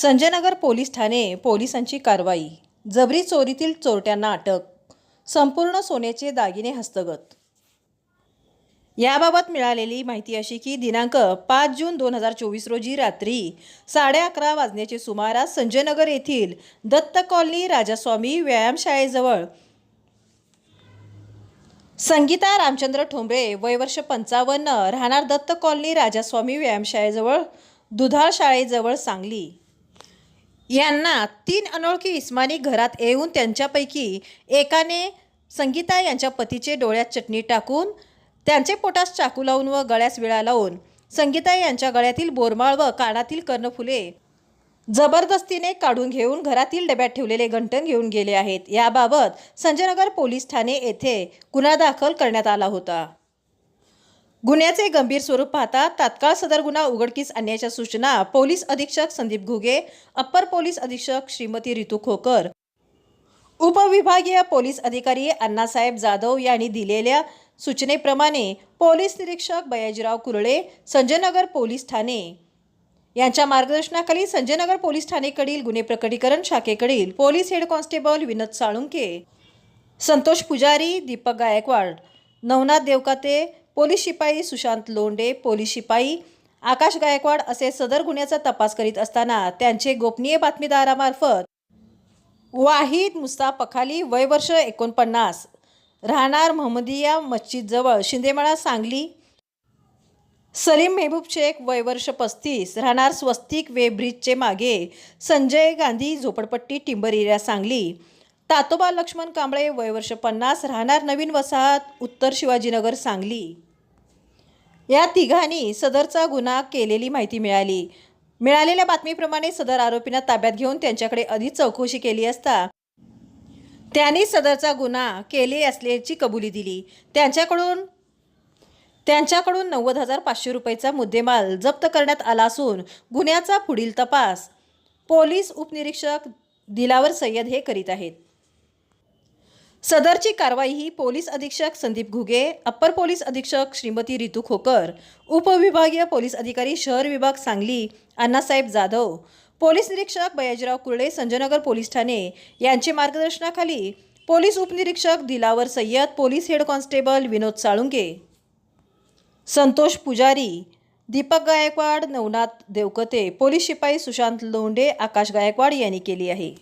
Sanjaynagar police Thane पोलिसांची कारवाई. जबरी चोरीतील चोरट्यांना अटक. संपूर्ण सोन्याचे दागिने हस्तगत. याबाबत मिळालेली माहिती अशी की दिनांक पाच जून दोन हजार चोवीस रोजी रात्री साडे अकरा वाजण्याचे सुमारास संजयनगर येथील दत्त कॉलनी राजास्वामी व्यायामशाळेजवळ संगीता रामचंद्र ठोंबरे वयवर्ष पंचावन्न राहणार दत्त कॉलनी राजास्वामी व्यायामशाळेजवळ दुधाळ शाळेजवळ सांगली. यांना तीन अनोळखी इस्मानी घरात येऊन त्यांच्यापैकी एकाने संगीता यांच्या पतीचे डोळ्यात चटणी टाकून त्यांचे पोटास चाकू लावून व गळ्यास विळा लावून संगीता यांच्या गळ्यातील बोरमाळ व कानातील कर्णफुले जबरदस्तीने काढून घेऊन घरातील डब्यात ठेवलेले घंटण घेऊन गेले आहेत. याबाबत संजयनगर पोलीस ठाणे येथे गुन्हा दाखल करण्यात आला होता. गुन्ह्याचे गंभीर स्वरूप पाहता तात्काळ सदर गुन्हा उघडकीस आणण्याच्या सूचना पोलीस अधीक्षक संदीप घुगे अप्पर पोलीस अधीक्षक श्रीमती रितू खोकर. उपविभागीय पोलीस अधिकारी अण्णासाहेब जाधव यांनी दिलेल्या सूचनेप्रमाणे पोलीस निरीक्षक बयाजीराव कुरळे संजयनगर पोलीस ठाणे. यांच्या मार्गदर्शनाखाली संजयनगर पोलीस ठाणेकडील गुन्हे प्रकटीकरण शाखेकडील police head constable Vinod Salunke Santosh Pujari Deepak Gaikwad Navnath Devkate police शिपाई सुशांत लोंडे पोलीस शिपाई आकाश गायकवाड असे सदर गुन्ह्याचा तपास करीत असताना त्यांचे गोपनीय बातमीदारामार्फत वाहिद मुस्ताफ पखाली वय वर्ष एकोणपन्नास राहणार महमदिया मस्जिदजवळ शिंदेमाळा सांगली सलीम मेहबूब शेख वय वर्ष पस्तीस राहणार स्वस्तिक वे ब्रिजचे मागे संजय गांधी झोपडपट्टी टिंबर एरिया सांगली तातोबा लक्ष्मण कांबळे वयवर्ष पन्नास राहणार नवीन वसाहत उत्तर शिवाजीनगर सांगली. या तिघांनी सदरचा गुन्हा केलेली माहिती मिळाली. मिळालेल्या बातमीप्रमाणे सदर आरोपींना ताब्यात घेऊन त्यांच्याकडे अधिक चौकशी केली असता त्यांनी सदरचा गुन्हा केले असल्याची कबुली दिली. त्यांच्याकडून त्यांच्याकडून नव्वद हजार पाचशे रुपयेचा मुद्देमाल जप्त करण्यात आला असून गुन्ह्याचा पुढील तपास पोलीस उपनिरीक्षक दिलावर सय्यद हे करीत आहेत. सदरची कारवाई ही पोलीस अधीक्षक संदीप घुगे अप्पर पोलीस अधीक्षक श्रीमती रितू खोकर उपविभागीय पोलीस अधिकारी शहर विभाग सांगली अण्णासाहेब जाधव पोलीस निरीक्षक बयाजीराव कुर्डे संजयनगर पोलीस ठाणे यांचे मार्गदर्शनाखाली पोलीस उपनिरीक्षक Dilawar Sayyad police head constable Vinod Salunke Santosh Pujari Deepak Gaikwad Navnath Devkate police शिपाई सुशांत लोंढे आकाश गायकवाड यांनी केली आहे.